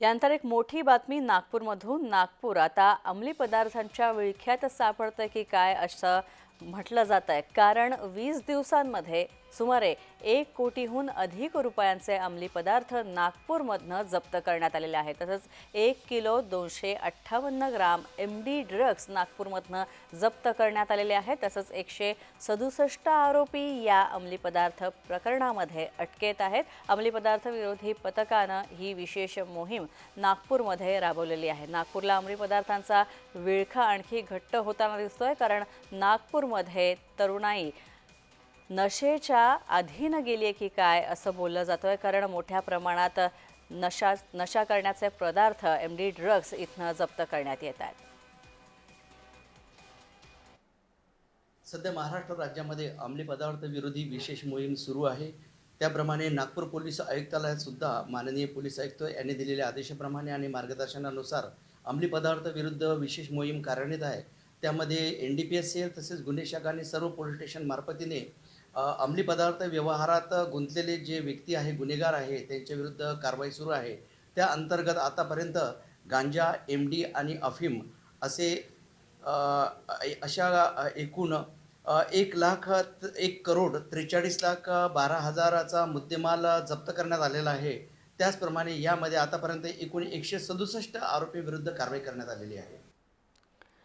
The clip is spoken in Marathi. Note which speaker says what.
Speaker 1: यानंतर एक मोठी बातमी नागपूरमधून. नागपूर आता अंमली पदार्थांच्या विळख्यात सापडतं की काय असं म्हटलं जात आहे कारण वीस दिवसांमध्ये सुमारे एक कोटीहून अधिक रुपयांचे अंमली पदार्थ नागपूरमधनं जप्त करण्यात आलेले आहेत. तसंच एक किलो दोनशे अठ्ठावन्न ग्राम एम डी ड्रग्ज नागपूरमधनं जप्त करण्यात आलेले आहेत. तसंच एकशे सदुसष्ट आरोपी या अंमली पदार्थ प्रकरणामध्ये अटकेत आहेत. अंमली पदार्थ विरोधी पथकानं ही विशेष मोहीम नागपूरमध्ये राबवलेली आहे. नागपूरला अंमली पदार्थांचा विळखा आणखी घट्ट होताना दिसतोय. कारण नागपूर नागपूरमध्ये तरुणाई नशेच्या अधीन गेली आहे की काय असं बोललं जातोय. कारण मोठ्या प्रमाणात नशा नशा करण्याचे पदार्थ एम डी ड्रग्स इथनं जप्त करण्यात येत आहेत.
Speaker 2: सध्या महाराष्ट्र राज्यामध्ये अंमली पदार्थ विरोधी विशेष मोहीम सुरू आहे. त्याप्रमाणे नागपूर पोलीस आयुक्तालयात सुद्धा माननीय पोलीस आयुक्त यांनी दिलेल्या आदेशाप्रमाणे आणि मार्गदर्शनानुसार अंमली पदार्थ विरुद्ध विशेष मोहीम कार्यान्वित आहे. त्यामध्ये N D P S cell तसेच गुन्हे शाखाने आणि सर्व पोलीस स्टेशन मार्फतीने अंमली पदार्थ व्यवहारात गुंतलेले जे व्यक्ती आहे गुन्हेगार आहे त्यांच्या विरुद्ध कारवाई सुरू आहे. त्या अंतर्गत आतापर्यंत गांजा एम डी आणि अफीम असे अशा एकूण एक लाख एक करोड त्रेचाळीस लाख बारा हजाराचा मुद्देमाल जप्त करण्यात आलेला आहे. त्याचप्रमाणे यामध्ये आतापर्यंत एकूण एकशे सदुसष्ट आरोपी विरुद्ध कारवाई करण्यात आलेली आहे.